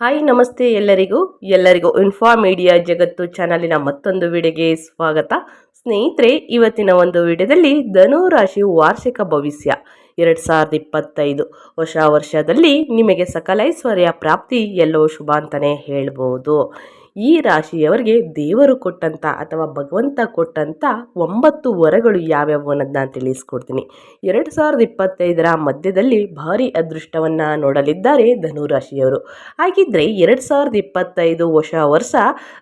Hi, ನಮಸ್ತೆ ಎಲ್ಲರಿಗೂ. ಎಲ್ಲರಿಗೂ ಇನ್ಫಾ ಮೀಡಿಯಾ ಜಗತ್ತು ಚಾನಲಿನ ಮತ್ತೊಂದು ವಿಡಿಯೋಗೆ ಸ್ವಾಗತ. ಸ್ನೇಹಿತರೆ, ಇವತ್ತಿನ ಒಂದು ವಿಡಿಯೋದಲ್ಲಿ ಧನು ರಾಶಿ ವಾರ್ಷಿಕ ಭವಿಷ್ಯ. ಎರಡು ಸಾವಿರದ ಇಪ್ಪತ್ತೈದು ವರ್ಷ ವರ್ಷದಲ್ಲಿ ನಿಮಗೆ ಸಕಲೈಶ್ವರ್ಯ ಪ್ರಾಪ್ತಿ, ಎಲ್ಲವೂ ಶುಭ ಅಂತಲೇ ಹೇಳ್ಬೋದು. ಈ ರಾಶಿಯವರಿಗೆ ದೇವರು ಕೊಟ್ಟಂಥ ಅಥವಾ ಭಗವಂತ ಕೊಟ್ಟಂಥ ಒಂಬತ್ತು ವರಗಳು ಯಾವ್ಯಾವು ಅನ್ನೋದನ್ನ ತಿಳಿಸ್ಕೊಡ್ತೀನಿ. ಎರಡು ಸಾವಿರದ ಇಪ್ಪತ್ತೈದರ ಮಧ್ಯದಲ್ಲಿ ಭಾರಿ ಅದೃಷ್ಟವನ್ನು ನೋಡಲಿದ್ದಾರೆ ಧನುರಾಶಿಯವರು ಹಾಗಿದ್ರೆ ಎರಡು ಸಾವಿರದ ಇಪ್ಪತ್ತೈದು ಹೊಸ ವರ್ಷ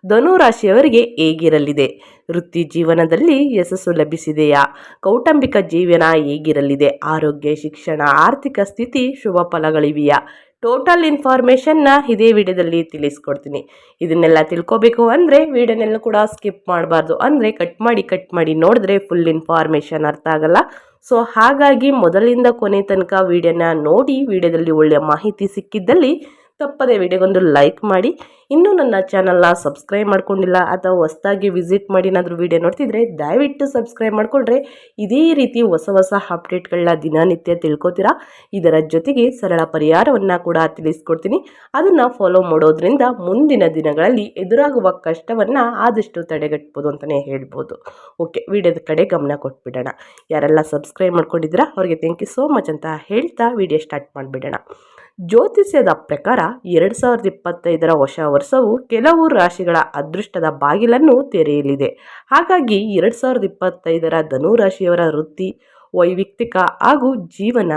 ಧನುರಾಶಿಯವರಿಗೆ ಹೇಗಿರಲಿದೆ? ವೃತ್ತಿ ಜೀವನದಲ್ಲಿ ಯಶಸ್ಸು ಲಭಿಸಿದೆಯಾ? ಕೌಟುಂಬಿಕ ಜೀವನ ಹೇಗಿರಲಿದೆ? ಆರೋಗ್ಯ, ಶಿಕ್ಷಣ, ಆರ್ಥಿಕ ಸ್ಥಿತಿ ಶುಭ ಫಲಗಳಿವೆಯಾ? ಟೋಟಲ್ ಇನ್ಫಾರ್ಮೇಷನ್ನ ಇದೇ ವಿಡಿಯೋದಲ್ಲಿ ತಿಳಿಸ್ಕೊಡ್ತೀನಿ. ಇದನ್ನೆಲ್ಲ ತಿಳ್ಕೊಬೇಕು ಅಂದರೆ ವಿಡಿಯೋನೆಲ್ಲ ಕೂಡ ಸ್ಕಿಪ್ ಮಾಡಬಾರ್ದು. ಅಂದರೆ ಕಟ್ ಮಾಡಿ ಕಟ್ ಮಾಡಿ ನೋಡಿದ್ರೆ ಫುಲ್ ಇನ್ಫಾರ್ಮೇಷನ್ ಅರ್ಥ ಆಗಲ್ಲ. ಸೊ ಹಾಗಾಗಿ ಮೊದಲಿಂದ ಕೊನೆ ತನಕ ವಿಡಿಯೋನ ನೋಡಿ, ವಿಡಿಯೋದಲ್ಲಿ ಒಳ್ಳೆಯ ಮಾಹಿತಿ ಸಿಕ್ಕಿದ್ದಲ್ಲಿ ತಪ್ಪದೆ ವಿಡಿಯೋಗೊಂದು ಲೈಕ್ ಮಾಡಿ. ಇನ್ನೂ ನನ್ನ ಚಾನಲ್ನ ಸಬ್ಸ್ಕ್ರೈಬ್ ಮಾಡ್ಕೊಂಡಿಲ್ಲ ಅಥವಾ ಹೊಸದಾಗಿ ವಿಸಿಟ್ ಮಾಡಿ ಏನಾದರೂ ವಿಡಿಯೋ ನೋಡ್ತಿದ್ರೆ ದಯವಿಟ್ಟು ಸಬ್ಸ್ಕ್ರೈಬ್ ಮಾಡಿಕೊಂಡ್ರೆ ಇದೇ ರೀತಿ ಹೊಸ ಹೊಸ ಅಪ್ಡೇಟ್ಗಳನ್ನ ದಿನನಿತ್ಯ ತಿಳ್ಕೊತೀರಾ? ಇದರ ಜೊತೆಗೆ ಸರಳ ಪರಿಹಾರವನ್ನು ಕೂಡ ತಿಳಿಸ್ಕೊಡ್ತೀನಿ. ಅದನ್ನು ಫಾಲೋ ಮಾಡೋದ್ರಿಂದ ಮುಂದಿನ ದಿನಗಳಲ್ಲಿ ಎದುರಾಗುವ ಕಷ್ಟವನ್ನು ಆದಷ್ಟು ತಡೆಗಟ್ಬೋದು ಅಂತಲೇ ಹೇಳ್ಬೋದು. ಓಕೆ ವಿಡಿಯೋದ ಕಡೆ ಗಮನ ಕೊಟ್ಬಿಡೋಣ. ಯಾರೆಲ್ಲ ಸಬ್ಸ್ಕ್ರೈಬ್ ಮಾಡ್ಕೊಂಡಿದ್ದೀರಾ, ಅವರಿಗೆ ಥ್ಯಾಂಕ್ ಯು ಸೋ ಮಚ್ ಅಂತ ಹೇಳ್ತಾ ವಿಡಿಯೋ ಸ್ಟಾರ್ಟ್ ಮಾಡಿಬಿಡೋಣ. ಜ್ಯೋತಿಷ್ಯದ ಪ್ರಕಾರ ಎರಡು ಸಾವಿರದ ಇಪ್ಪತ್ತೈದರ ಹೊಸ ವರ್ಷವು ಕೆಲವು ರಾಶಿಗಳ ಅದೃಷ್ಟದ ಬಾಗಿಲನ್ನು ತೆರೆಯಲಿದೆ. ಹಾಗಾಗಿ ಎರಡು ಸಾವಿರದ ಇಪ್ಪತ್ತೈದರ ಧನು ರಾಶಿಯವರ ವೃತ್ತಿ, ವೈಯಕ್ತಿಕ ಹಾಗೂ ಜೀವನ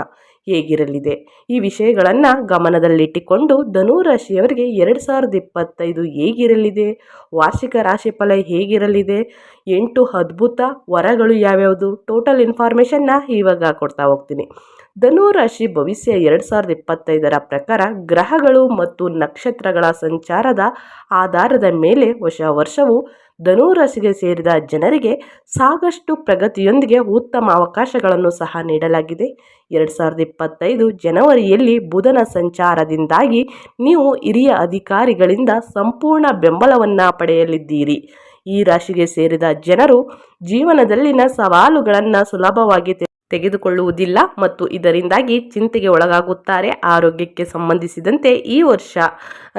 ಹೇಗಿರಲಿದೆ? ಈ ವಿಷಯಗಳನ್ನು ಗಮನದಲ್ಲಿಟ್ಟುಕೊಂಡು ಧನು ರಾಶಿಯವರಿಗೆ ಎರಡು ಸಾವಿರದ ಇಪ್ಪತ್ತೈದು ಹೇಗಿರಲಿದೆ? ವಾರ್ಷಿಕ ರಾಶಿಫಲ ಹೇಗಿರಲಿದೆ? ಎಂಟು ಅದ್ಭುತ ವರಗಳು ಯಾವ್ಯಾವುದು? ಟೋಟಲ್ ಇನ್ಫಾರ್ಮೇಷನ್ನ ಇವಾಗ ಕೊಡ್ತಾ ಹೋಗ್ತೀನಿ. ಧನು ರಾಶಿ ಭವಿಷ್ಯ ಎರಡು ಸಾವಿರದ ಇಪ್ಪತ್ತೈದರ ಪ್ರಕಾರ ಗ್ರಹಗಳು ಮತ್ತು ನಕ್ಷತ್ರಗಳ ಸಂಚಾರದ ಆಧಾರದ ಮೇಲೆ ಹೊಸ ವರ್ಷವು ಧನು ರಾಶಿಗೆ ಸೇರಿದ ಜನರಿಗೆ ಸಾಕಷ್ಟು ಪ್ರಗತಿಯೊಂದಿಗೆ ಉತ್ತಮ ಅವಕಾಶಗಳನ್ನು ಸಹ ನೀಡಲಾಗಿದೆ. ಎರಡು ಸಾವಿರದ ಇಪ್ಪತ್ತೈದು ಜನವರಿಯಲ್ಲಿ ಬುಧನ ಸಂಚಾರದಿಂದಾಗಿ ನೀವು ಹಿರಿಯ ಅಧಿಕಾರಿಗಳಿಂದ ಸಂಪೂರ್ಣ ಬೆಂಬಲವನ್ನು ಪಡೆಯಲಿದ್ದೀರಿ. ಈ ರಾಶಿಗೆ ಸೇರಿದ ಜನರು ಜೀವನದಲ್ಲಿನ ಸವಾಲುಗಳನ್ನು ಸುಲಭವಾಗಿ ತೆಗೆದುಕೊಳ್ಳುವುದಿಲ್ಲ ಮತ್ತು ಇದರಿಂದಾಗಿ ಚಿಂತೆಗೆ ಒಳಗಾಗುತ್ತಾರೆ. ಆರೋಗ್ಯಕ್ಕೆ ಸಂಬಂಧಿಸಿದಂತೆ ಈ ವರ್ಷ,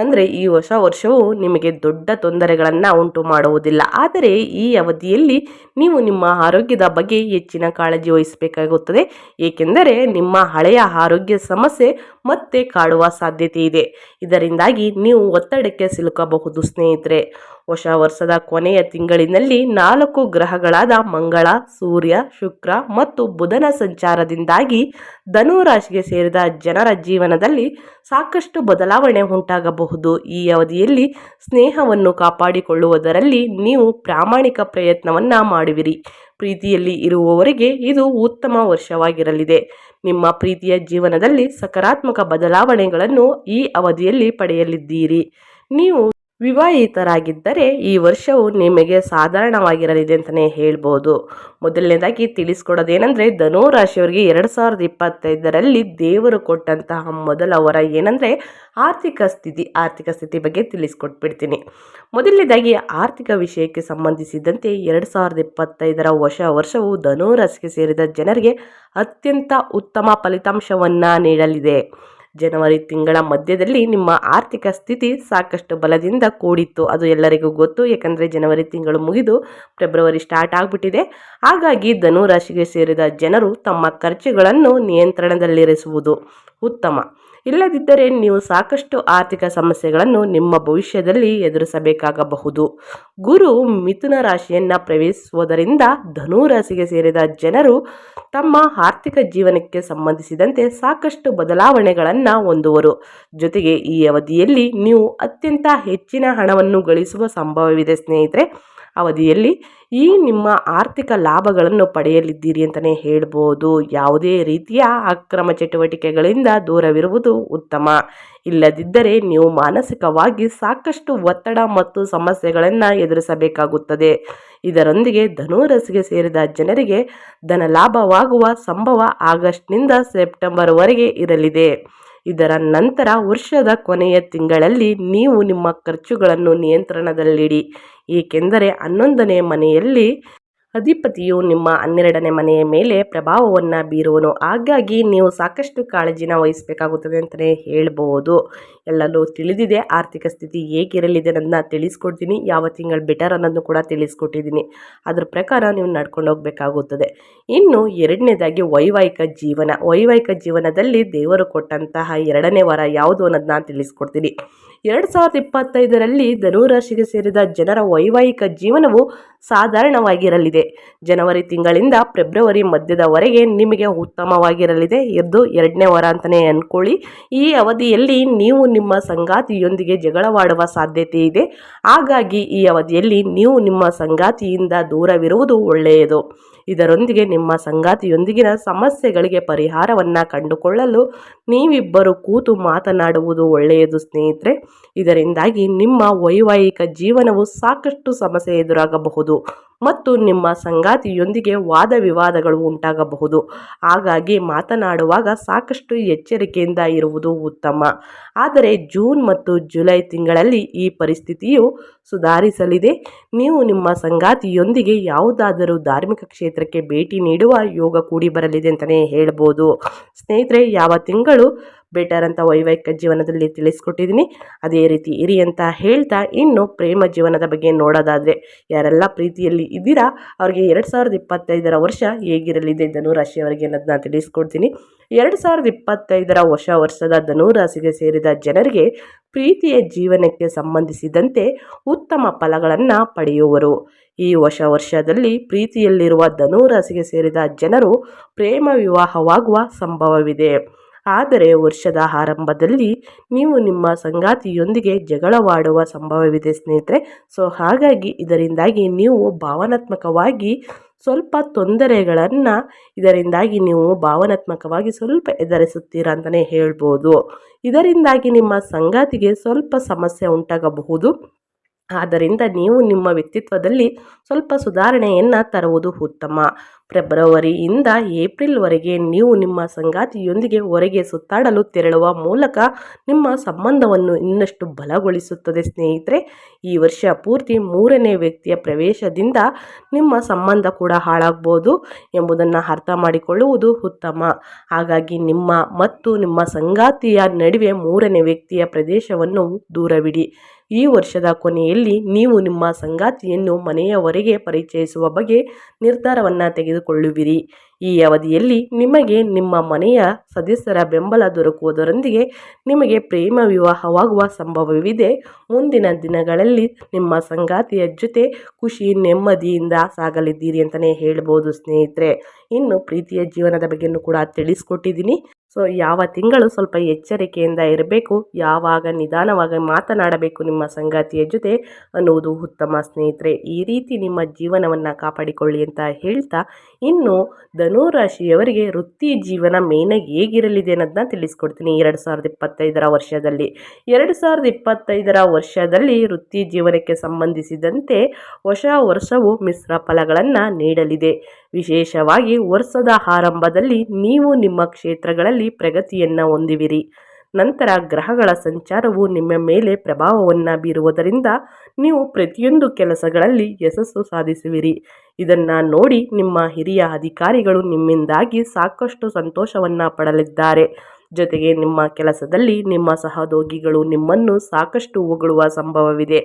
ಅಂದರೆ ಈ ಹೊಸ ವರ್ಷವು ನಿಮಗೆ ದೊಡ್ಡ ತೊಂದರೆಗಳನ್ನು ಉಂಟು ಮಾಡುವುದಿಲ್ಲ. ಆದರೆ ಈ ಅವಧಿಯಲ್ಲಿ ನೀವು ನಿಮ್ಮ ಆರೋಗ್ಯದ ಬಗ್ಗೆ ಹೆಚ್ಚಿನ ಕಾಳಜಿ ವಹಿಸಬೇಕಾಗುತ್ತದೆ. ಏಕೆಂದರೆ ನಿಮ್ಮ ಹಳೆಯ ಆರೋಗ್ಯ ಸಮಸ್ಯೆ ಮತ್ತೆ ಕಾಡುವ ಸಾಧ್ಯತೆ ಇದೆ. ಇದರಿಂದಾಗಿ ನೀವು ಒತ್ತಡಕ್ಕೆ ಸಿಲುಕಬಹುದು ಸ್ನೇಹಿತರೆ. ಹೊಸ ವರ್ಷದ ಕೊನೆಯ ತಿಂಗಳಿನಲ್ಲಿ ನಾಲ್ಕು ಗ್ರಹಗಳಾದ ಮಂಗಳ, ಸೂರ್ಯ, ಶುಕ್ರ ಮತ್ತು ಬುಧನ ಸಂಚಾರದಿಂದಾಗಿ ಧನು ರಾಶಿಗೆ ಸೇರಿದ ಜನರ ಜೀವನದಲ್ಲಿ ಸಾಕಷ್ಟು ಬದಲಾವಣೆ ಉಂಟಾಗಬಹುದು. ಈ ಅವಧಿಯಲ್ಲಿ ಸ್ನೇಹವನ್ನು ಕಾಪಾಡಿಕೊಳ್ಳುವುದರಲ್ಲಿ ನೀವು ಪ್ರಾಮಾಣಿಕ ಪ್ರಯತ್ನವನ್ನು ಮಾಡುವಿರಿ. ಪ್ರೀತಿಯಲ್ಲಿ ಇರುವವರಿಗೆ ಇದು ಉತ್ತಮ ವರ್ಷವಾಗಿರಲಿದೆ. ನಿಮ್ಮ ಪ್ರೀತಿಯ ಜೀವನದಲ್ಲಿ ಸಕಾರಾತ್ಮಕ ಬದಲಾವಣೆಗಳನ್ನು ಈ ಅವಧಿಯಲ್ಲಿ ಪಡೆಯಲಿದ್ದೀರಿ. ನೀವು ವಿವಾಹಿತರಾಗಿದ್ದರೆ ಈ ವರ್ಷವು ನಿಮಗೆ ಸಾಧಾರಣವಾಗಿರಲಿದೆ ಅಂತಲೇ ಹೇಳ್ಬೋದು. ಮೊದಲನೇದಾಗಿ ತಿಳಿಸ್ಕೊಡೋದೇನೆಂದರೆ ಧನು ರಾಶಿಯವರಿಗೆ ಎರಡು ಸಾವಿರದ ಇಪ್ಪತ್ತೈದರಲ್ಲಿ ದೇವರು ಕೊಟ್ಟಂತಹ ಮೊದಲ ವರ ಏನಂದರೆ, ಆರ್ಥಿಕ ಸ್ಥಿತಿ ಆರ್ಥಿಕ ಸ್ಥಿತಿ ಬಗ್ಗೆ ತಿಳಿಸ್ಕೊಟ್ಬಿಡ್ತೀನಿ. ಮೊದಲನೇದಾಗಿ ಆರ್ಥಿಕ ವಿಷಯಕ್ಕೆ ಸಂಬಂಧಿಸಿದಂತೆ ಎರಡು ಸಾವಿರದ ಇಪ್ಪತ್ತೈದರ ಹೊಸ ವರ್ಷವು ಧನು ರಾಶಿಗೆ ಸೇರಿದ ಜನರಿಗೆ ಅತ್ಯಂತ ಉತ್ತಮ ಫಲಿತಾಂಶವನ್ನು ನೀಡಲಿದೆ. ಜನವರಿ ತಿಂಗಳ ಮಧ್ಯದಲ್ಲಿ ನಿಮ್ಮ ಆರ್ಥಿಕ ಸ್ಥಿತಿ ಸಾಕಷ್ಟು ಬಲದಿಂದ ಕೂಡಿತ್ತು. ಅದು ಎಲ್ಲರಿಗೂ ಗೊತ್ತು. ಯಾಕಂದರೆ ಜನವರಿ ತಿಂಗಳು ಮುಗಿದು ಫೆಬ್ರವರಿ ಸ್ಟಾರ್ಟ್ ಆಗಿಬಿಟ್ಟಿದೆ. ಹಾಗಾಗಿ ಧನು ರಾಶಿಗೆ ಸೇರಿದ ಜನರು ತಮ್ಮ ಖರ್ಚುಗಳನ್ನು ನಿಯಂತ್ರಣದಲ್ಲಿರಿಸುವುದು ಉತ್ತಮ. ಇಲ್ಲದಿದ್ದರೆ ನೀವು ಸಾಕಷ್ಟು ಆರ್ಥಿಕ ಸಮಸ್ಯೆಗಳನ್ನು ನಿಮ್ಮ ಭವಿಷ್ಯದಲ್ಲಿ ಎದುರಿಸಬೇಕಾಗಬಹುದು. ಗುರು ಮಿಥುನ ರಾಶಿಯನ್ನು ಪ್ರವೇಶಿಸುವುದರಿಂದ ಧನು ರಾಶಿಗೆ ಸೇರಿದ ಜನರು ತಮ್ಮ ಆರ್ಥಿಕ ಜೀವನಕ್ಕೆ ಸಂಬಂಧಿಸಿದಂತೆ ಸಾಕಷ್ಟು ಬದಲಾವಣೆಗಳನ್ನು ಹೊಂದುವರು. ಜೊತೆಗೆ ಈ ಅವಧಿಯಲ್ಲಿ ನೀವು ಅತ್ಯಂತ ಹೆಚ್ಚಿನ ಹಣವನ್ನು ಗಳಿಸುವ ಸಂಭವವಿದೆ ಸ್ನೇಹಿತರೆ. ಅವಧಿಯಲ್ಲಿ ಈ ನಿಮ್ಮ ಆರ್ಥಿಕ ಲಾಭಗಳನ್ನು ಪಡೆಯಲಿದ್ದೀರಿ ಅಂತಲೇ ಹೇಳ್ಬೋದು. ಯಾವುದೇ ರೀತಿಯ ಅಕ್ರಮ ಚಟುವಟಿಕೆಗಳಿಂದ ದೂರವಿರುವುದು ಉತ್ತಮ. ಇಲ್ಲದಿದ್ದರೆ ನೀವು ಮಾನಸಿಕವಾಗಿ ಸಾಕಷ್ಟು ಒತ್ತಡ ಮತ್ತು ಸಮಸ್ಯೆಗಳನ್ನು ಎದುರಿಸಬೇಕಾಗುತ್ತದೆ. ಇದರೊಂದಿಗೆ ಧನುರಸಿಗೆ ಸೇರಿದ ಜನರಿಗೆ ಧನ ಲಾಭವಾಗುವ ಸಂಭವ ಆಗಸ್ಟ್ನಿಂದ ಸೆಪ್ಟೆಂಬರ್ವರೆಗೆ ಇರಲಿದೆ. ಇದರ ನಂತರ ವರ್ಷದ ಕೊನೆಯ ತಿಂಗಳಲ್ಲಿ ನೀವು ನಿಮ್ಮ ಖರ್ಚುಗಳನ್ನು ನಿಯಂತ್ರಣದಲ್ಲಿಡಿ. ಏಕೆಂದರೆ ಹನ್ನೊಂದನೇ ಮನೆಯಲ್ಲಿ ಅಧಿಪತಿಯು ನಿಮ್ಮ ಹನ್ನೆರಡನೇ ಮನೆಯ ಮೇಲೆ ಪ್ರಭಾವವನ್ನು ಬೀರುವನು. ಹಾಗಾಗಿ ನೀವು ಸಾಕಷ್ಟು ಕಾಳಜಿನ ವಹಿಸಬೇಕಾಗುತ್ತದೆ ಅಂತಲೇ ಹೇಳ್ಬೋದು. ಎಲ್ಲರೂ ತಿಳಿದಿದೆ, ಆರ್ಥಿಕ ಸ್ಥಿತಿ ಹೇಗಿರಲಿದೆ ಅನ್ನೋದನ್ನ ತಿಳಿಸ್ಕೊಡ್ತೀನಿ. ಯಾವ ತಿಂಗಳು ಬೆಟರ್ ಅನ್ನೋದನ್ನು ಕೂಡ ತಿಳಿಸ್ಕೊಟ್ಟಿದ್ದೀನಿ. ಅದ್ರ ಪ್ರಕಾರ ನೀವು ನಡ್ಕೊಂಡು ಹೋಗಬೇಕಾಗುತ್ತದೆ. ಇನ್ನು ಎರಡನೇದಾಗಿ ವೈವಾಹಿಕ ಜೀವನ. ವೈವಾಹಿಕ ಜೀವನದಲ್ಲಿ ದೇವರು ಕೊಟ್ಟಂತಹ ಎರಡನೇ ವಾರ ಯಾವುದು ಅನ್ನೋದನ್ನ ತಿಳಿಸ್ಕೊಡ್ತೀನಿ. ಎರಡು ಸಾವಿರದ ಇಪ್ಪತ್ತೈದರಲ್ಲಿ ಧನುರಾಶಿಗೆ ಸೇರಿದ ಜನರ ವೈವಾಹಿಕ ಜೀವನವು ಸಾಧಾರಣವಾಗಿರಲಿದೆ. ಜನವರಿ ತಿಂಗಳಿಂದ ಫೆಬ್ರವರಿ ಮಧ್ಯದವರೆಗೆ ನಿಮಗೆ ಉತ್ತಮವಾಗಿರಲಿದೆ ಇದು ಎರಡನೇ ವಾರ ಅಂತಲೇ ಅಂದ್ಕೊಳ್ಳಿ ಈ ಅವಧಿಯಲ್ಲಿ ನೀವು ನಿಮ್ಮ ಸಂಗಾತಿಯೊಂದಿಗೆ ಜಗಳವಾಡುವ ಸಾಧ್ಯತೆ ಇದೆ. ಹಾಗಾಗಿ ಈ ಅವಧಿಯಲ್ಲಿ ನೀವು ನಿಮ್ಮ ಸಂಗಾತಿಯಿಂದ ದೂರವಿರುವುದು ಒಳ್ಳೆಯದು. ಇದರೊಂದಿಗೆ ನಿಮ್ಮ ಸಂಗಾತಿಯೊಂದಿಗಿನ ಸಮಸ್ಯೆಗಳಿಗೆ ಪರಿಹಾರವನ್ನು ಕಂಡುಕೊಳ್ಳಲು ನೀವಿಬ್ಬರು ಕೂತು ಮಾತನಾಡುವುದು ಒಳ್ಳೆಯದು ಸ್ನೇಹಿತರೆ. ಇದರಿಂದಾಗಿ ನಿಮ್ಮ ವೈವಾಹಿಕ ಜೀವನವು ಸಾಕಷ್ಟು ಸಮಸ್ಯೆ ಎದುರಾಗಬಹುದು. ಮತ್ತು ನಿಮ್ಮ ಸಂಗಾತಿಯೊಂದಿಗೆ ವಾದ ವಿವಾದಗಳು ಉಂಟಾಗಬಹುದು. ಹಾಗಾಗಿ ಮಾತನಾಡುವಾಗ ಸಾಕಷ್ಟು ಎಚ್ಚರಿಕೆಯಿಂದ ಇರುವುದು ಉತ್ತಮ. ಆದರೆ ಜೂನ್ ಮತ್ತು ಜುಲೈ ತಿಂಗಳಲ್ಲಿ ಈ ಪರಿಸ್ಥಿತಿಯು ಸುಧಾರಿಸಲಿದೆ. ನೀವು ನಿಮ್ಮ ಸಂಗಾತಿಯೊಂದಿಗೆ ಯಾವುದಾದರೂ ಧಾರ್ಮಿಕ ಕ್ಷೇತ್ರಕ್ಕೆ ಭೇಟಿ ನೀಡುವ ಯೋಗ ಕೂಡಿ ಬರಲಿದೆ ಅಂತಲೇ ಹೇಳ್ಬೋದು. ಸ್ನೇಹಿತರೆ, ಯಾವ ತಿಂಗಳು ಬೆಟರ್ ಅಂತ ವೈವಾಹಿಕ ಜೀವನದಲ್ಲಿ ತಿಳಿಸ್ಕೊಟ್ಟಿದ್ದೀನಿ. ಅದೇ ರೀತಿ ಇರಿ ಅಂತ ಹೇಳ್ತಾ ಇನ್ನು ಪ್ರೇಮ ಜೀವನದ ಬಗ್ಗೆ ನೋಡೋದಾದರೆ ಯಾರೆಲ್ಲ ಪ್ರೀತಿಯಲ್ಲಿ ಇದ್ದೀರಾ, ಅವ್ರಿಗೆ ಎರಡು ಸಾವಿರದ ಇಪ್ಪತ್ತೈದರ ವರ್ಷ ಹೇಗಿರಲಿದೆ ಧನುರಾಶಿಯವರಿಗೆ ಅನ್ನೋದನ್ನ ತಿಳಿಸ್ಕೊಡ್ತೀನಿ. ಎರಡು ಸಾವಿರದ ಇಪ್ಪತ್ತೈದರ ಹೊಸ ವರ್ಷದ ಧನುರಾಶಿಗೆ ಸೇರಿದ ಜನರಿಗೆ ಪ್ರೀತಿಯ ಜೀವನಕ್ಕೆ ಸಂಬಂಧಿಸಿದಂತೆ ಉತ್ತಮ ಫಲಗಳನ್ನು ಪಡೆಯುವರು. ಈ ಹೊಸ ವರ್ಷದಲ್ಲಿ ಪ್ರೀತಿಯಲ್ಲಿರುವ ಧನುರಾಶಿಗೆ ಸೇರಿದ ಜನರು ಪ್ರೇಮ ವಿವಾಹವಾಗುವ ಸಂಭವವಿದೆ. ಆದರೆ ವರ್ಷದ ಆರಂಭದಲ್ಲಿ ನೀವು ನಿಮ್ಮ ಸಂಗಾತಿಯೊಂದಿಗೆ ಜಗಳವಾಡುವ ಸಂಭವವಿದೆ ಸ್ನೇಹಿತರೆ. ಸೊ, ಹಾಗಾಗಿ ಇದರಿಂದಾಗಿ ನೀವು ಭಾವನಾತ್ಮಕವಾಗಿ ಸ್ವಲ್ಪ ತೊಂದರೆಗಳನ್ನು ಇದರಿಂದಾಗಿ ನೀವು ಭಾವನಾತ್ಮಕವಾಗಿ ಸ್ವಲ್ಪ ಎದುರಿಸುತ್ತೀರ ಅಂತಲೇ ಹೇಳ್ಬೋದು. ಇದರಿಂದಾಗಿ ನಿಮ್ಮ ಸಂಗಾತಿಗೆ ಸ್ವಲ್ಪ ಸಮಸ್ಯೆ ಉಂಟಾಗಬಹುದು. ಆದ್ದರಿಂದ ನೀವು ನಿಮ್ಮ ವ್ಯಕ್ತಿತ್ವದಲ್ಲಿ ಸ್ವಲ್ಪ ಸುಧಾರಣೆಯನ್ನು ತರುವುದು ಉತ್ತಮ. ಫೆಬ್ರವರಿಯಿಂದ ಏಪ್ರಿಲ್ವರೆಗೆ ನೀವು ನಿಮ್ಮ ಸಂಗಾತಿಯೊಂದಿಗೆ ಹೊರಗೆ ಸುತ್ತಾಡಲು ತೆರಳುವ ಮೂಲಕ ನಿಮ್ಮ ಸಂಬಂಧವನ್ನು ಇನ್ನಷ್ಟು ಬಲಗೊಳಿಸುತ್ತದೆ. ಸ್ನೇಹಿತರೆ, ಈ ವರ್ಷ ಪೂರ್ತಿ ಮೂರನೇ ವ್ಯಕ್ತಿಯ ಪ್ರವೇಶದಿಂದ ನಿಮ್ಮ ಸಂಬಂಧ ಕೂಡ ಹಾಳಾಗ್ಬೋದು ಎಂಬುದನ್ನು ಅರ್ಥ ಮಾಡಿಕೊಳ್ಳುವುದು ಉತ್ತಮ. ಹಾಗಾಗಿ ನಿಮ್ಮ ಮತ್ತು ನಿಮ್ಮ ಸಂಗಾತಿಯ ನಡುವೆ ಮೂರನೇ ವ್ಯಕ್ತಿಯ ಪ್ರದೇಶವನ್ನು ದೂರವಿಡಿ. ಈ ವರ್ಷದ ಕೊನೆಯಲ್ಲಿ ನೀವು ನಿಮ್ಮ ಸಂಗಾತಿಯನ್ನು ಮನೆಯವರೆಗೆ ಪರಿಚಯಿಸುವ ಬಗ್ಗೆ ನಿರ್ಧಾರವನ್ನು ತೆಗೆದುಕೊಳ್ಳುವಿರಿ. ಈ ಅವಧಿಯಲ್ಲಿ ನಿಮಗೆ ನಿಮ್ಮ ಮನೆಯ ಸದಸ್ಯರ ಬೆಂಬಲ ದೊರಕುವುದರೊಂದಿಗೆ ನಿಮಗೆ ಪ್ರೇಮ ವಿವಾಹವಾಗುವ ಸಂಭವವಿದೆ. ಮುಂದಿನ ದಿನಗಳಲ್ಲಿ ನಿಮ್ಮ ಸಂಗಾತಿಯ ಜೊತೆ ಖುಷಿ, ನೆಮ್ಮದಿಯಿಂದ ಸಾಗಲಿದ್ದೀರಿ ಅಂತಲೇ ಹೇಳ್ಬೋದು ಸ್ನೇಹಿತರೆ. ಇನ್ನು ಪ್ರೀತಿಯ ಜೀವನದ ಬಗ್ಗೆಯೂ ಕೂಡ ತಿಳಿಸ್ಕೊಟ್ಟಿದ್ದೀನಿ. ಸೊ ಯಾವ ತಿಂಗಳು ಸ್ವಲ್ಪ ಎಚ್ಚರಿಕೆಯಿಂದ ಇರಬೇಕು, ಯಾವಾಗ ನಿಧಾನವಾಗಿ ಮಾತನಾಡಬೇಕು ನಿಮ್ಮ ಸಂಗಾತಿಯ ಜೊತೆ ಅನ್ನುವುದು ಉತ್ತಮ ಸ್ನೇಹಿತರೆ. ಈ ರೀತಿ ನಿಮ್ಮ ಜೀವನವನ್ನು ಕಾಪಾಡಿಕೊಳ್ಳಿ ಅಂತ ಹೇಳ್ತಾ, ಇನ್ನು ಧನುರಾಶಿಯವರಿಗೆ ವೃತ್ತಿ ಜೀವನ ಮೇನಾಗಿ ಹೇಗಿರಲಿದೆ ಅನ್ನೋದನ್ನ ತಿಳಿಸ್ಕೊಡ್ತೀನಿ. ಎರಡು ಸಾವಿರದ ಇಪ್ಪತ್ತೈದರ ವರ್ಷದಲ್ಲಿ. ಎರಡು ಸಾವಿರದ ಇಪ್ಪತ್ತೈದರ ವರ್ಷದಲ್ಲಿ ವೃತ್ತಿ ಜೀವನಕ್ಕೆ ಸಂಬಂಧಿಸಿದಂತೆ ಹೊಸ ವರ್ಷವು ಮಿಶ್ರ ಫಲಗಳನ್ನು ನೀಡಲಿದೆ. ವಿಶೇಷವಾಗಿ ವರ್ಷದ ಆರಂಭದಲ್ಲಿ ನೀವು ನಿಮ್ಮ ಕ್ಷೇತ್ರಗಳಲ್ಲಿ ಪ್ರಗತಿಯನ್ನು ಹೊಂದಿವಿರಿ. ನಂತರ ಗ್ರಹಗಳ ಸಂಚಾರವು ನಿಮ್ಮ ಮೇಲೆ ಪ್ರಭಾವವನ್ನು ಬೀರುವುದರಿಂದ ನೀವು ಪ್ರತಿಯೊಂದು ಕೆಲಸಗಳಲ್ಲಿ ಯಶಸ್ಸು ಸಾಧಿಸುವಿರಿ. ಇದನ್ನು ನೋಡಿ ನಿಮ್ಮ ಹಿರಿಯ ಅಧಿಕಾರಿಗಳು ನಿಮ್ಮಿಂದಾಗಿ ಸಾಕಷ್ಟು ಸಂತೋಷವನ್ನು ಪಡಲಿದ್ದಾರೆ. ಜೊತೆಗೆ ನಿಮ್ಮ ಕೆಲಸದಲ್ಲಿ ನಿಮ್ಮ ಸಹೋದ್ಯೋಗಿಗಳು ನಿಮ್ಮನ್ನು ಸಾಕಷ್ಟು ಹೊಗಳುವ ಸಂಭವವಿದೆ.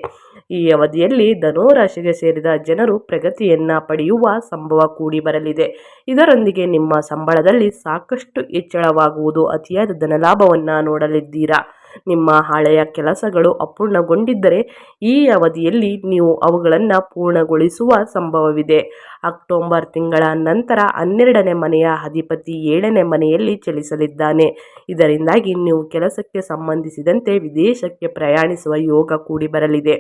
ಈ ಅವಧಿಯಲ್ಲಿ ಧನುರಾಶಿಗೆ ಸೇರಿದ ಜನರು ಪ್ರಗತಿಯನ್ನು ಪಡೆಯುವ ಸಂಭವ ಕೂಡಿ ಬರಲಿದೆ. ಇದರೊಂದಿಗೆ ನಿಮ್ಮ ಸಂಬಳದಲ್ಲಿ ಸಾಕಷ್ಟು ಹೆಚ್ಚಳವಾಗುವುದು ಅತಿಯಾದ ಧನಲಾಭವನ್ನು ನೋಡಲಿದ್ದೀರಾ? ನಿಮ್ಮ ಹಳೆಯ ಕೆಲಸಗಳು ಅಪೂರ್ಣಗೊಂಡಿದ್ದರೆ ಈ ಅವಧಿಯಲ್ಲಿ ನೀವು ಅವುಗಳನ್ನು ಪೂರ್ಣಗೊಳಿಸುವ ಸಂಭವವಿದೆ. ಅಕ್ಟೋಬರ್ ತಿಂಗಳ ನಂತರ ಹನ್ನೆರಡನೇ ಮನೆಯ ಅಧಿಪತಿ ಏಳನೇ ಮನೆಯಲ್ಲಿ ಚಲಿಸಲಿದ್ದಾನೆ. ಇದರಿಂದಾಗಿ ನೀವು ಕೆಲಸಕ್ಕೆ ಸಂಬಂಧಿಸಿದಂತೆ ವಿದೇಶಕ್ಕೆ ಪ್ರಯಾಣಿಸುವ ಯೋಗ ಕೂಡಿ ಬರಲಿದೆ.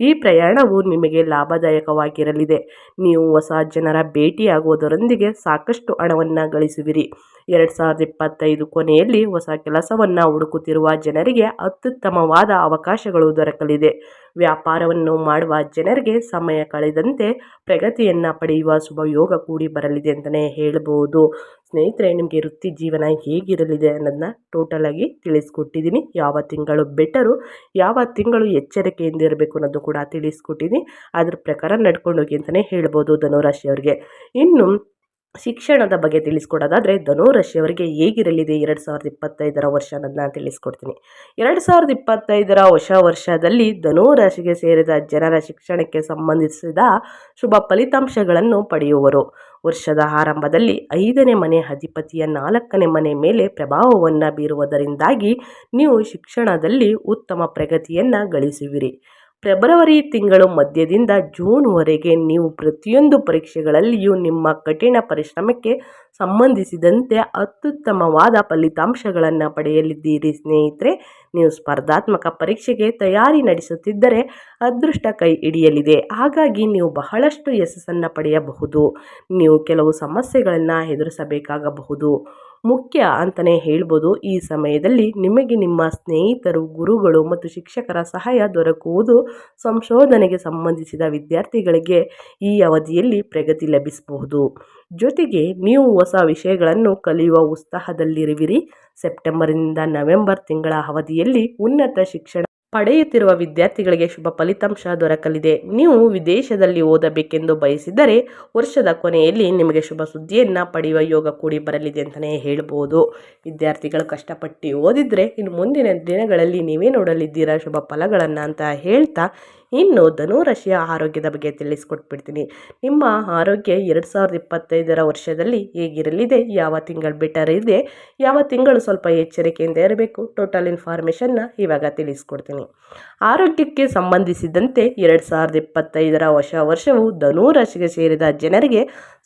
ಈ ಪ್ರಯಾಣವು ನಿಮಗೆ ಲಾಭದಾಯಕವಾಗಿರಲಿದೆ. ನೀವು ಹೊಸ ಜನರ ಭೇಟಿಯಾಗುವುದರೊಂದಿಗೆ ಸಾಕಷ್ಟು ಹಣವನ್ನು ಗಳಿಸುವಿರಿ. ಎರಡು ಸಾವಿರದ ಇಪ್ಪತ್ತೈದು ಕೊನೆಯಲ್ಲಿ ಹೊಸ ಕೆಲಸವನ್ನು ಹುಡುಕುತ್ತಿರುವ ಜನರಿಗೆ ಅತ್ಯುತ್ತಮವಾದ ಅವಕಾಶಗಳು ದೊರಕಲಿದೆ. ವ್ಯಾಪಾರವನ್ನು ಮಾಡುವ ಜನರಿಗೆ ಸಮಯ ಕಳೆದಂತೆ ಪ್ರಗತಿಯನ್ನು ಪಡೆಯುವ ಶುಭಯೋಗ ಕೂಡಿ ಬರಲಿದೆ ಅಂತಲೇ ಹೇಳ್ಬೋದು. ಸ್ನೇಹಿತರೆ, ನಿಮಗೆ ವೃತ್ತಿ ಜೀವನ ಹೇಗಿರಲಿದೆ ಅನ್ನೋದನ್ನ ಟೋಟಲಾಗಿ ತಿಳಿಸ್ಕೊಟ್ಟಿದ್ದೀನಿ. ಯಾವ ತಿಂಗಳು ಬೆಟರು ಯಾವ ತಿಂಗಳು ಎಚ್ಚರಿಕೆಯಿಂದ ಇರಬೇಕು ಅನ್ನೋದು ಕೂಡ ತಿಳಿಸ್ಕೊಟ್ಟಿದ್ದೀನಿ. ಅದ್ರ ಪ್ರಕಾರ ನಡ್ಕೊಂಡೋಗಿ ಅಂತಲೇ ಹೇಳ್ಬೋದು ಧನುರಾಶಿಯವ್ರಿಗೆ. ಇನ್ನು ಶಿಕ್ಷಣದ ಬಗ್ಗೆ ತಿಳಿಸ್ಕೊಡೋದಾದರೆ ಧನುರಾಶಿಯವರಿಗೆ ಹೇಗಿರಲಿದೆ ಎರಡು ಸಾವಿರದ ಇಪ್ಪತ್ತೈದರ ವರ್ಷ ಅನ್ನೋದನ್ನ ತಿಳಿಸ್ಕೊಡ್ತೀನಿ. ಎರಡು ಸಾವಿರದ ಇಪ್ಪತ್ತೈದರ ಹೊಸ ವರ್ಷದಲ್ಲಿ ಧನುರಾಶಿಗೆ ಸೇರಿದ ಜನರ ಶಿಕ್ಷಣಕ್ಕೆ ಸಂಬಂಧಿಸಿದ ಶುಭ ಫಲಿತಾಂಶಗಳನ್ನು ಪಡೆಯುವರು. ವರ್ಷದ ಆರಂಭದಲ್ಲಿ ಐದನೇ ಮನೆ, ಅಧಿಪತಿಯ ನಾಲ್ಕನೇ ಮನೆ ಮೇಲೆ ಪ್ರಭಾವವನ್ನು ಬೀರುವುದರಿಂದಾಗಿ ನೀವು ಶಿಕ್ಷಣದಲ್ಲಿ ಉತ್ತಮ ಪ್ರಗತಿಯನ್ನು ಗಳಿಸುವಿರಿ. ಫೆಬ್ರವರಿ ತಿಂಗಳು ಮಧ್ಯದಿಂದ ಜೂನ್ವರೆಗೆ ನೀವು ಪ್ರತಿಯೊಂದು ಪರೀಕ್ಷೆಗಳಲ್ಲಿಯೂ ನಿಮ್ಮ ಕಠಿಣ ಪರಿಶ್ರಮಕ್ಕೆ ಸಂಬಂಧಿಸಿದಂತೆ ಅತ್ಯುತ್ತಮವಾದ ಫಲಿತಾಂಶಗಳನ್ನು ಪಡೆಯಲಿದ್ದೀರಿ. ಸ್ನೇಹಿತರೆ, ನೀವು ಸ್ಪರ್ಧಾತ್ಮಕ ಪರೀಕ್ಷೆಗೆ ತಯಾರಿ ನಡೆಸುತ್ತಿದ್ದರೆ ಅದೃಷ್ಟ ಕೈ ಹಿಡಿಯಲಿದೆ. ಹಾಗಾಗಿ ನೀವು ಬಹಳಷ್ಟು ಯಶಸ್ಸನ್ನು ಪಡೆಯಬಹುದು. ನೀವು ಕೆಲವು ಸಮಸ್ಯೆಗಳನ್ನು ಎದುರಿಸಬೇಕಾಗಬಹುದು. ಮುಖ್ಯ ಅಂತಲೇ ಹೇಳ್ಬೋದು. ಈ ಸಮಯದಲ್ಲಿ ನಿಮಗೆ ನಿಮ್ಮ ಸ್ನೇಹಿತರು, ಗುರುಗಳು ಮತ್ತು ಶಿಕ್ಷಕರ ಸಹಾಯ ದೊರಕುವುದು ಸಂಶೋಧನೆಗೆ ಸಂಬಂಧಿಸಿದ ವಿದ್ಯಾರ್ಥಿಗಳಿಗೆ ಈ ಅವಧಿಯಲ್ಲಿ ಪ್ರಗತಿ ಲಭಿಸಬಹುದು. ಜೊತೆಗೆ ನೀವು ಹೊಸ ವಿಷಯಗಳನ್ನು ಕಲಿಯುವ ಉತ್ಸಾಹದಲ್ಲಿರುವಿರಿ. ಸೆಪ್ಟೆಂಬರ್ನಿಂದ ನವೆಂಬರ್ ತಿಂಗಳ ಅವಧಿಯಲ್ಲಿ ಉನ್ನತ ಶಿಕ್ಷಣ ಪಡೆಯುತ್ತಿರುವ ವಿದ್ಯಾರ್ಥಿಗಳಿಗೆ ಶುಭ ಫಲಿತಾಂಶ ದೊರಕಲಿದೆ. ನೀವು ವಿದೇಶದಲ್ಲಿ ಓದಬೇಕೆಂದು ಬಯಸಿದರೆ ವರ್ಷದ ಕೊನೆಯಲ್ಲಿ ನಿಮಗೆ ಶುಭ ಸುದ್ದಿಯನ್ನು ಪಡೆಯುವ ಯೋಗ ಕೂಡಿ ಬರಲಿದೆ ಅಂತಲೇ ಹೇಳ್ಬೋದು. ವಿದ್ಯಾರ್ಥಿಗಳು ಕಷ್ಟಪಟ್ಟು ಓದಿದರೆ ಇನ್ನು ಮುಂದಿನ ದಿನಗಳಲ್ಲಿ ನೀವೇ ನೋಡಲಿದ್ದೀರಾ ಶುಭ ಫಲಗಳನ್ನು ಅಂತ ಹೇಳ್ತಾ ಇನ್ನು ಧನುರಾಶಿಯ ಆರೋಗ್ಯದ ಬಗ್ಗೆ ತಿಳಿಸ್ಕೊಟ್ಬಿಡ್ತೀನಿ. ನಿಮ್ಮ ಆರೋಗ್ಯ ಎರಡು ಸಾವಿರದ ಇಪ್ಪತ್ತೈದರ ವರ್ಷದಲ್ಲಿ ಹೇಗಿರಲಿದೆ? ಯಾವ ತಿಂಗಳು ಬೆಟರ್ ಇದೆ? ಯಾವ ತಿಂಗಳು ಸ್ವಲ್ಪ ಎಚ್ಚರಿಕೆಯಿಂದ ಇರಬೇಕು? ಟೋಟಲ್ ಇನ್ಫಾರ್ಮೇಷನ್ನ ಇವಾಗ ತಿಳಿಸ್ಕೊಡ್ತೀನಿ. ಆರೋಗ್ಯಕ್ಕೆ ಸಂಬಂಧಿಸಿದಂತೆ ಎರಡು ಸಾವಿರದ ಇಪ್ಪತ್ತೈದರ ಹೊಸ ವರ್ಷವು ಧನುರಾಶಿಗೆ ಸೇರಿದ ಜನರಿಗೆ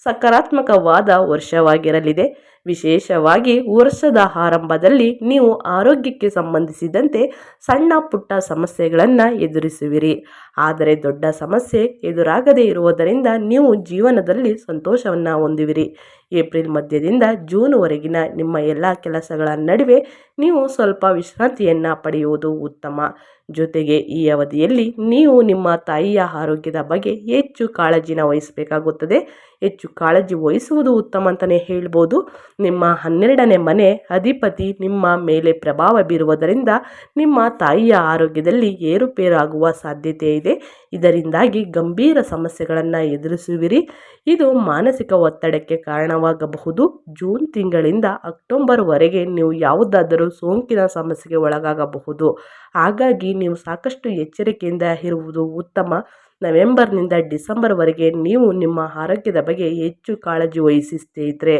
ಸಕಾರಾತ್ಮಕವಾದ ವರ್ಷವಾಗಿರಲಿದೆ. ವಿಶೇಷವಾಗಿ ವರ್ಷದ ಆರಂಭದಲ್ಲಿ ನೀವು ಆರೋಗ್ಯಕ್ಕೆ ಸಂಬಂಧಿಸಿದಂತೆ ಸಣ್ಣ ಪುಟ್ಟ ಸಮಸ್ಯೆಗಳನ್ನು ಎದುರಿಸುವಿರಿ. ಆದರೆ ದೊಡ್ಡ ಸಮಸ್ಯೆ ಎದುರಾಗದೇ ಇರುವುದರಿಂದ ನೀವು ಜೀವನದಲ್ಲಿ ಸಂತೋಷವನ್ನು ಹೊಂದುವಿರಿ. ಏಪ್ರಿಲ್ ಮಧ್ಯದಿಂದ ಜೂನ್ವರೆಗಿನ ನಿಮ್ಮ ಎಲ್ಲ ಕೆಲಸಗಳ ನಡುವೆ ನೀವು ಸ್ವಲ್ಪ ವಿಶ್ರಾಂತಿಯನ್ನು ಪಡೆಯುವುದು ಉತ್ತಮ. ಜೊತೆಗೆ ಈ ಅವಧಿಯಲ್ಲಿ ನೀವು ನಿಮ್ಮ ತಾಯಿಯ ಆರೋಗ್ಯದ ಬಗ್ಗೆ ಹೆಚ್ಚು ಕಾಳಜಿನ ವಹಿಸಬೇಕಾಗುತ್ತದೆ. ಹೆಚ್ಚು ಕಾಳಜಿ ವಹಿಸುವುದು ಉತ್ತಮ ಅಂತಲೇ ಹೇಳ್ಬೋದು. ನಿಮ್ಮ ಹನ್ನೆರಡನೇ ಮನೆ ಅಧಿಪತಿ ನಿಮ್ಮ ಮೇಲೆ ಪ್ರಭಾವ ಬೀರುವುದರಿಂದ ನಿಮ್ಮ ತಾಯಿಯ ಆರೋಗ್ಯದಲ್ಲಿ ಏರುಪೇರಾಗುವ ಸಾಧ್ಯತೆ ಇದೆ ಇದರಿಂದಾಗಿ ಗಂಭೀರ ಸಮಸ್ಯೆಗಳನ್ನು ಎದುರಿಸುವಿರಿ. ಇದು ಮಾನಸಿಕ ಒತ್ತಡಕ್ಕೆ ಕಾರಣವಾಗಬಹುದು. ಜೂನ್ ತಿಂಗಳಿಂದ ಅಕ್ಟೋಬರ್ವರೆಗೆ ನೀವು ಯಾವುದಾದರೂ ಸೋಂಕಿನ ಸಮಸ್ಯೆಗೆ ಒಳಗಾಗಬಹುದು. ಹಾಗಾಗಿ ನೀವು ಸಾಕಷ್ಟು ಎಚ್ಚರಿಕೆಯಿಂದ ಇರುವುದು ಉತ್ತಮ. ನವೆಂಬರ್ನಿಂದ ಡಿಸೆಂಬರ್ವರೆಗೆ ನೀವು ನಿಮ್ಮ ಆರೋಗ್ಯದ ಬಗ್ಗೆ ಹೆಚ್ಚು ಕಾಳಜಿ ವಹಿಸಿ ಸ್ನೇಹಿತರೆ.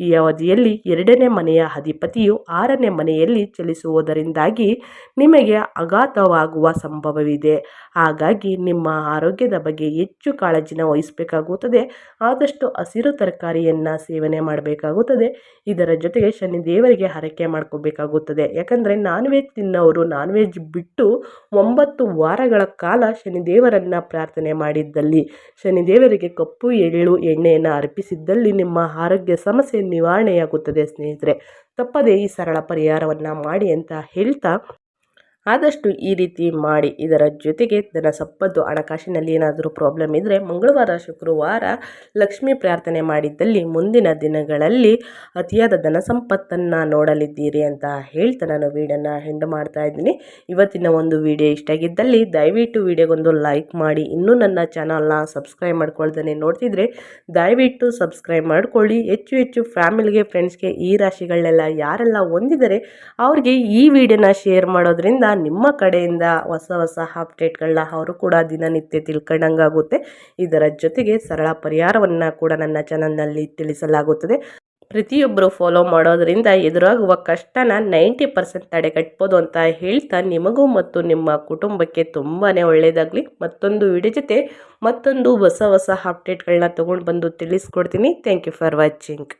ಈ ಅವಧಿಯಲ್ಲಿ ಎರಡನೇ ಮನೆಯ ಅಧಿಪತಿಯು ಆರನೇ ಮನೆಯಲ್ಲಿ ಚಲಿಸುವುದರಿಂದಾಗಿ ನಿಮಗೆ ಆಘಾತವಾಗುವ ಸಂಭವವಿದೆ. ಹಾಗಾಗಿ ನಿಮ್ಮ ಆರೋಗ್ಯದ ಬಗ್ಗೆ ಹೆಚ್ಚು ಕಾಳಜಿನ ವಹಿಸಬೇಕಾಗುತ್ತದೆ. ಆದಷ್ಟು ಹಸಿರು ತರಕಾರಿಯನ್ನು ಸೇವನೆ ಮಾಡಬೇಕಾಗುತ್ತದೆ. ಇದರ ಜೊತೆಗೆ ಶನಿ ದೇವರಿಗೆ ಹರಕೆ ಮಾಡ್ಕೋಬೇಕಾಗುತ್ತದೆ. ಯಾಕಂದರೆ ನಾನ್ ವೆಜ್ ತಿನ್ನೋರು ನಾನ್ ವೆಜ್ ಬಿಟ್ಟು ಒಂಬತ್ತು ವಾರಗಳ ಕಾಲ ಶನಿದೇವರನ್ನು ಪ್ರಾರ್ಥನೆ ಮಾಡಿದ್ದಲ್ಲಿ ಶನಿದೇವರಿಗೆ ಕಪ್ಪು, ಎಳ್ಳು ಎಣ್ಣೆಯನ್ನು ಅರ್ಪಿಸಿದ್ದಲ್ಲಿ ನಿಮ್ಮ ಆರೋಗ್ಯ ಸಮಸ್ಯೆ ನಿವಾರಣೆಯಾಗುತ್ತದೆ ಸ್ನೇಹಿತರೆ. ತಪ್ಪದೇ ಈ ಸರಳ ಪರಿಹಾರವನ್ನು ಮಾಡಿ ಅಂತ ಹೇಳ್ತಾ ಆದಷ್ಟು ಈ ರೀತಿ ಮಾಡಿ. ಇದರ ಜೊತೆಗೆ ಧನ ಸಂಪತ್ತು ಹಣಕಾಸಿನಲ್ಲಿ ಏನಾದರೂ ಪ್ರಾಬ್ಲಮ್ ಇದ್ದರೆ ಮಂಗಳವಾರ, ಶುಕ್ರವಾರ ಲಕ್ಷ್ಮಿ ಪ್ರಾರ್ಥನೆ ಮಾಡಿದ್ದಲ್ಲಿ ಮುಂದಿನ ದಿನಗಳಲ್ಲಿ ಅತಿಯಾದ ಧನ ಸಂಪತ್ತನ್ನು ನೋಡಲಿದ್ದೀರಿ ಅಂತ ಹೇಳ್ತಾ ನಾನು ವೀಡಿಯೋನ ಹೆಂಡ್ ಮಾಡ್ತಾ ಇದ್ದೀನಿ. ಇವತ್ತಿನ ಒಂದು ವಿಡಿಯೋ ಇಷ್ಟ ಆಗಿದ್ದಲ್ಲಿ ದಯವಿಟ್ಟು ವಿಡಿಯೋಗೊಂದು ಲೈಕ್ ಮಾಡಿ. ಇನ್ನೂ ನನ್ನ ಚಾನಲ್ನ ಸಬ್ಸ್ಕ್ರೈಬ್ ಮಾಡ್ಕೊಳ್ದೇ ನೋಡ್ತಿದ್ರೆ ದಯವಿಟ್ಟು ಸಬ್ಸ್ಕ್ರೈಬ್ ಮಾಡ್ಕೊಳ್ಳಿ. ಹೆಚ್ಚು ಹೆಚ್ಚು ಫ್ಯಾಮಿಲಿಗೆ ಫ್ರೆಂಡ್ಸ್ಗೆ ಈ ರಾಶಿಗಳನ್ನೆಲ್ಲ ಯಾರೆಲ್ಲ ಹೊಂದಿದರೆ, ಅವ್ರಿಗೆ ಈ ವಿಡಿಯೋನ ಶೇರ್ ಮಾಡೋದ್ರಿಂದ ನಿಮ್ಮ ಕಡೆಯಿಂದ ಹೊಸ ಹೊಸ ಅಪ್ಡೇಟ್ಗಳನ್ನ ಅವರು ಕೂಡ ದಿನನಿತ್ಯ ತಿಳ್ಕೊಂಡಂಗಾಗುತ್ತೆ. ಇದರ ಜೊತೆಗೆ ಸರಳ ಪರಿಹಾರವನ್ನು ಕೂಡ ನನ್ನ ಚಾನಲ್ನಲ್ಲಿ ತಿಳಿಸಲಾಗುತ್ತದೆ. ಪ್ರತಿಯೊಬ್ಬರು ಫಾಲೋ ಮಾಡೋದರಿಂದ ಎದುರಾಗುವ ಕಷ್ಟನ ನೈಂಟಿ ಪರ್ಸೆಂಟ್ ತಡೆಗಟ್ಬೋದು ಅಂತ ಹೇಳ್ತಾ ನಿಮಗೂ ಮತ್ತು ನಿಮ್ಮ ಕುಟುಂಬಕ್ಕೆ ತುಂಬಾ ಒಳ್ಳೆಯದಾಗಲಿ ಮತ್ತೊಂದು ವಿಡಿಯೋ ಜೊತೆ ಮತ್ತೊಂದು ಹೊಸ ಹೊಸ ಅಪ್ಡೇಟ್ಗಳನ್ನ ತೊಗೊಂಡು ಬಂದು ತಿಳಿಸ್ಕೊಡ್ತೀನಿ. Thank you for watching